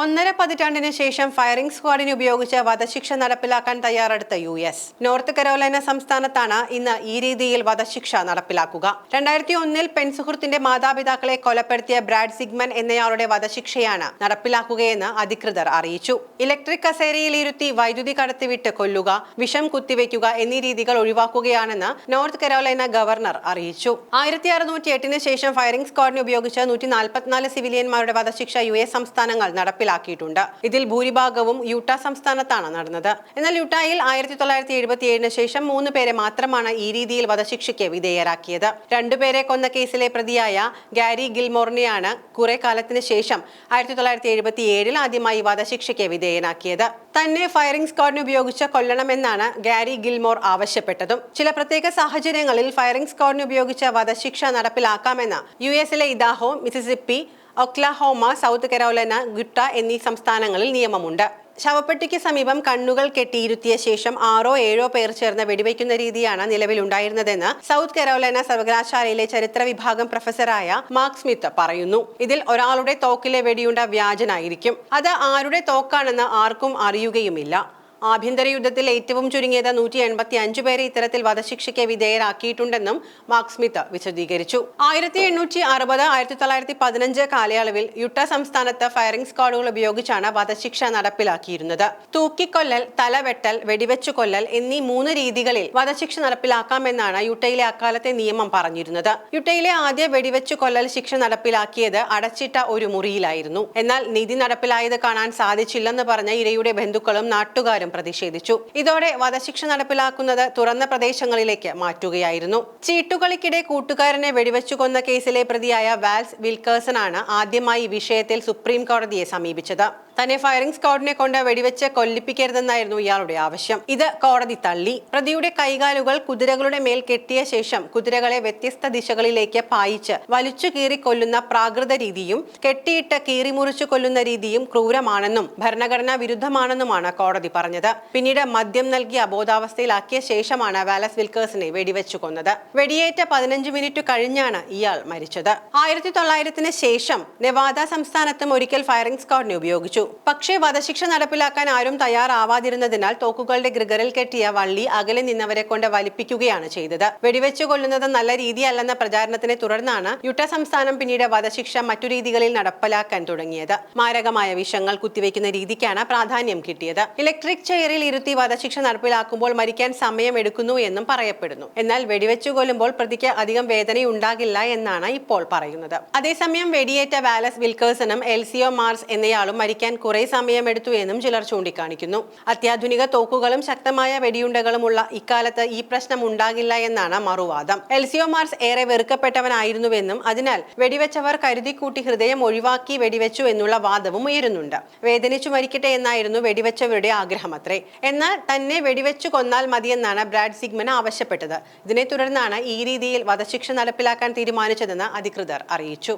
ഒന്നര പതിറ്റാണ്ടിന് ശേഷം ഫയറിംഗ് സ്ക്വാഡിനെ ഉപയോഗിച്ച് വധശിക്ഷ നടപ്പിലാക്കാൻ തയ്യാറെടുത്ത യു എസ്. നോർത്ത് കരോലൈന സംസ്ഥാനത്താണ് ഇന്ന് ഈ രീതിയിൽ വധശിക്ഷ നടപ്പിലാക്കുക. രണ്ടായിരത്തി ഒന്നിൽ പെൺസുഹൃത്തിന്റെ മാതാപിതാക്കളെ കൊലപ്പെടുത്തിയ ബ്രാഡ് സിഗ്മൻ എന്നയാളുടെ വധശിക്ഷയാണ് നടപ്പിലാക്കുകയെന്ന് അധികൃതർ അറിയിച്ചു. ഇലക്ട്രിക് കസേരയിൽ ഇരുത്തി വൈദ്യുതി കടത്തിവിട്ട് കൊല്ലുക വിഷം കുത്തിവെക്കുക എന്നീ രീതികൾ ഒഴിവാക്കുകയാണെന്ന് നോർത്ത് കരോലൈന ഗവർണർ അറിയിച്ചു. ആയിരത്തി അറുന്നൂറ്റി എട്ടിന് ശേഷം ഫയറിംഗ് സ്ക്വാഡിനെ ഉപയോഗിച്ച് നൂറ്റി നാൽപ്പത്തിനാല് സിവിലിയന്മാരുടെ വധശിക്ഷ യു എസ് സംസ്ഥാനങ്ങൾ നടപ്പിലാക്കിയിട്ടുണ്ട്. ഇതിൽ ഭൂരിഭാഗവും യൂട്ട സംസ്ഥാനത്താണ് നടന്നത്. എന്നാൽ യൂട്ടായിൽ ആയിരത്തി തൊള്ളായിരത്തി എഴുപത്തി ഏഴിന് ശേഷം മൂന്ന് പേരെ മാത്രമാണ് ഈ രീതിയിൽ വധശിക്ഷയ്ക്ക് വിധേയരാക്കിയത്. രണ്ടുപേരെ കൊന്ന കേസിലെ പ്രതിയായ ഗാരി ഗിൽമോറിനെയാണ് കുറെ കാലത്തിന് ശേഷം ആയിരത്തി തൊള്ളായിരത്തി എഴുപത്തി ഏഴിൽ ആദ്യമായി വധശിക്ഷയ്ക്ക് വിധേയനാക്കിയത്. തന്നെ ഫയറിംഗ് സ്ക്വാഡിനെ ഉപയോഗിച്ച് കൊല്ലണമെന്നാണ് ഗാരി ഗിൽമോർ ആവശ്യപ്പെട്ടതും. ചില പ്രത്യേക സാഹചര്യങ്ങളിൽ ഫയറിംഗ് സ്ക്വാഡിനെ ഉപയോഗിച്ച് വധശിക്ഷ നടപ്പിലാക്കാമെന്ന് യു എസിലെ Idaho Mississippi Oklahoma South Carolina ഗുട്ട എന്നീ സംസ്ഥാനങ്ങളിൽ നിയമമുണ്ട്. ശവപ്പെട്ടിക്ക് സമീപം കണ്ണുകൾ കെട്ടിയിരുത്തിയ ശേഷം ആറോ ഏഴോ പേർ ചേർന്ന് വെടിവെക്കുന്ന രീതിയാണ് നിലവിലുണ്ടായിരുന്നതെന്ന് സൗത്ത് കരോലൈന സർവകലാശാലയിലെ ചരിത്ര വിഭാഗം പ്രൊഫസറായ മാർക്ക് സ്മിത്ത് പറയുന്നു. ഇതിൽ ഒരാളുടെ തോക്കിലെ വെടിയുണ്ട വ്യാജനായിരിക്കും. അത് ആരുടെ തോക്കാണെന്ന് ആർക്കും അറിയുകയുമില്ല. ആഭ്യന്തര യുദ്ധത്തിൽ ഏറ്റവും ചുരുങ്ങിയത് നൂറ്റി എൺപത്തി അഞ്ച് പേരെ ഇത്തരത്തിൽ വധശിക്ഷയ്ക്ക് വിധേയരാക്കിയിട്ടുണ്ടെന്നും മാർക്ക് സ്മിത്ത് വിശദീകരിച്ചു. ആയിരത്തി എണ്ണൂറ്റി അറുപത് ആയിരത്തി തൊള്ളായിരത്തി പതിനഞ്ച് കാലയളവിൽ യുട്ട സംസ്ഥാനത്ത് ഫയറിംഗ് സ്ക്വാഡുകൾ ഉപയോഗിച്ചാണ് വധശിക്ഷ നടപ്പിലാക്കിയിരുന്നത്. തൂക്കിക്കൊല്ലൽ തലവെട്ടൽ വെടിവെച്ചു കൊല്ലൽ എന്നീ മൂന്ന് രീതികളിൽ വധശിക്ഷ നടപ്പിലാക്കാമെന്നാണ് യുട്ടയിലെ അക്കാലത്തെ നിയമം പറഞ്ഞിരുന്നത്. യുട്ടയിലെ ആദ്യ വെടിവെച്ചു കൊല്ലൽ ശിക്ഷ നടപ്പിലാക്കിയത് അടച്ചിട്ട ഒരു മുറിയിലായിരുന്നു. എന്നാൽ നീതി നടപ്പിലായത് കാണാൻ സാധിച്ചില്ലെന്ന് പറഞ്ഞ ഇരയുടെ ബന്ധുക്കളും നാട്ടുകാരും പ്രതിഷേധിച്ചു. ഇതോടെ വധശിക്ഷ നടപ്പിലാക്കുന്നത് തുറന്ന പ്രദേശങ്ങളിലേക്ക് മാറ്റുകയായിരുന്നു. ചീട്ടുകളിക്കിടെ കൂട്ടുകാരനെ വെടിവെച്ചു കൊന്ന കേസിലെ പ്രതിയായ വാൽസ് വിൽക്കേഴ്സൺ ആണ് ആദ്യമായി വിഷയത്തിൽ സുപ്രീം കോടതിയെ സമീപിച്ചത്. തന്നെ ഫയറിംഗ് സ്ക്വാഡിനെ കൊണ്ട് വെടിവെച്ച് കൊല്ലിപ്പിക്കരുതെന്നായിരുന്നു ഇയാളുടെ ആവശ്യം. ഇത് കോടതി തള്ളി. പ്രതിയുടെ കൈകാലുകൾ കുതിരകളുടെ മേൽ കെട്ടിയ ശേഷം കുതിരകളെ വ്യത്യസ്ത ദിശകളിലേക്ക് പായിച്ച് വലിച്ചു കീറി കൊല്ലുന്ന പ്രാകൃത രീതിയും കെട്ടിയിട്ട് കീറിമുറിച്ചു കൊല്ലുന്ന രീതിയും ക്രൂരമാണെന്നും ഭരണഘടനാ വിരുദ്ധമാണെന്നുമാണ് കോടതി പറഞ്ഞത്. പിന്നീട് മദ്യം നൽകി അബോധാവസ്ഥയിലാക്കിയ ശേഷമാണ് വാലസ് വിൽക്കേഴ്സിനെ വെടിവെച്ചു കൊന്നത് വെടിയേറ്റ പതിനഞ്ച് മിനിറ്റ് കഴിഞ്ഞാണ് ഇയാൾ മരിച്ചത്. ആയിരത്തി തൊള്ളായിരത്തിന് ശേഷം നെവാദ സംസ്ഥാനത്തും ഒരിക്കൽ ഫയറിംഗ് സ്ക്വാഡിനെ ഉപയോഗിച്ചു. പക്ഷേ വധശിക്ഷ നടപ്പിലാക്കാൻ ആരും തയ്യാറാവാതിരുന്നതിനാൽ തോക്കുകളുടെ ഗ്രിഗറിൽ കെട്ടിയ വള്ളി അകലെ നിന്നവരെ കൊണ്ട് വലിപ്പിക്കുകയാണ് ചെയ്തത്. വെടിവെച്ചു കൊല്ലുന്നത് നല്ല രീതിയല്ലെന്ന പ്രചാരണത്തിനെ തുടർന്നാണ് യുട്ട സംസ്ഥാനം പിന്നീട് വധശിക്ഷ മറ്റു രീതികളിൽ നടപ്പിലാക്കാൻ തുടങ്ങിയത്. മാരകമായ വിഷങ്ങൾ കുത്തിവെക്കുന്ന രീതിക്കാണ് പ്രാധാന്യം കിട്ടിയത്. ഇലക്ട്രിക് ചെയറിൽ ഇരുത്തി വധശിക്ഷ നടപ്പിലാക്കുമ്പോൾ മരിക്കാൻ സമയം എടുക്കുന്നു എന്നും പറയപ്പെടുന്നു. എന്നാൽ വെടിവെച്ചു കൊല്ലുമ്പോൾ പ്രതിക്ക് അധികം വേദനയുണ്ടാകില്ല എന്നാണ് ഇപ്പോൾ പറയുന്നത്. അതേസമയം വെടിയേറ്റ വാലസ് വിൽക്കേഴ്സണും എൽസിയോ മാർസ് എന്നയാളും മരിക്കാൻ കുറെ സമയമെടുത്തു എന്നും ചിലർ ചൂണ്ടിക്കാണിക്കുന്നു. അത്യാധുനിക തോക്കുകളും ശക്തമായ വെടിയുണ്ടകളുമുള്ള ഇക്കാലത്ത് ഈ പ്രശ്നം ഉണ്ടാകില്ല എന്നാണ് മറുവാദം. എൽസിയോ മാർസ് ഏറെ വെറുക്കപ്പെട്ടവനായിരുന്നുവെന്നും അതിനാൽ വെടിവെച്ചവർ കരുതിക്കൂട്ടി ഹൃദയം ഒഴിവാക്കി വെടിവെച്ചു എന്നുള്ള വാദവും ഉയരുന്നുണ്ട്. വേദനിച്ചു മരിക്കട്ടെ എന്നായിരുന്നു വെടിവെച്ചവരുടെ ആഗ്രഹമത്രേ എന്നാൽ തന്നെ വെടിവെച്ചു കൊന്നാൽ മതിയെന്നാണ് ബ്രാഡ് സിഗ്മൻ ആവശ്യപ്പെട്ടത്. ഇതിനെ തുടർന്നാണ് ഈ രീതിയിൽ വധശിക്ഷ നടപ്പിലാക്കാൻ തീരുമാനിച്ചതെന്ന് അധികൃതർ അറിയിച്ചു.